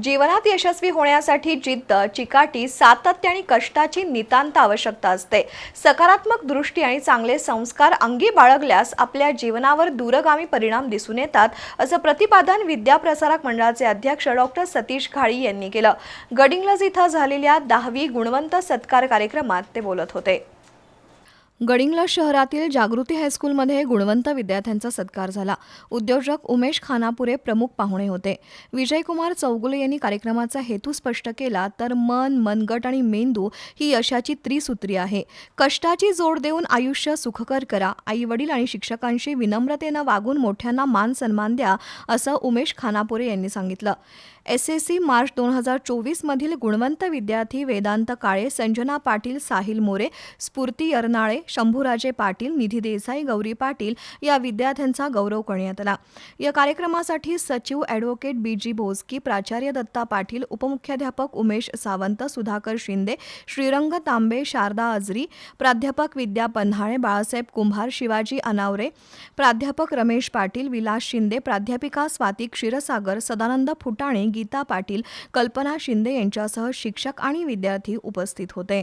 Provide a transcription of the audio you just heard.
जीवनात यशस्वी होण्यासाठी जिद्द चिकाटी सातत्य आणि कष्टाची नितांत आवश्यकता असते. सकारात्मक दृष्टी आणि चांगले संस्कार अंगी बाळगल्यास आपल्या जीवनावर दूरगामी परिणाम दिसून येतात असं प्रतिपादन विद्याप्रसारक मंडळाचे अध्यक्ष डॉक्टर सतीश घाळी यांनी केलं. गडिंग्लज इथं झालेल्या दहावी गुणवंत सत्कार कार्यक्रमात ते बोलत होते. गडिंग्लज शहरातील जागृती हायस्कूलमध्ये गुणवंत विद्यार्थ्यांचा सत्कार झाला. उद्योजक उमेश खानापुरे प्रमुख पाहुणे होते. विजयकुमार चौगुले यांनी कार्यक्रमाचा हेतू स्पष्ट केला तर मन मनगट आणि मेंदू ही यशाची त्रिसूत्री आहे. कष्टाची जोड देऊन आयुष्य सुखकर करा. आई वडील आणि शिक्षकांशी विनम्रतेनं वागून मोठ्यांना मान सन्मान द्या असं उमेश खानापुरे यांनी सांगितलं. एस एस सी मार्च दोन हजार चोवीसमधील गुणवंत विद्यार्थी वेदांत काळे संजना पाटील साहिल मोरे स्फूर्ती यरनाळे शंभूराजे पाटील निधी देसाई गौरी पाटील या विद्यार्थ्यांचा गौरव करण्यात आला. या कार्यक्रमासाठी सचिव ॲडव्होकेट बी जी भोसकी प्राचार्य दत्ता पाटील उपमुख्याध्यापक उमेश सावंत सुधाकर शिंदे श्रीरंग तांबे शारदा अजरी प्राध्यापक विद्या पन्हाळे बाळासाहेब कुंभार शिवाजी अनावरे प्राध्यापक रमेश पाटील विलास शिंदे प्राध्यापिका स्वाती क्षीरसागर सदानंद फुटाणे गीता पाटील कल्पना शिंदे यांच्यासह शिक्षक आणि विद्यार्थी उपस्थित होते.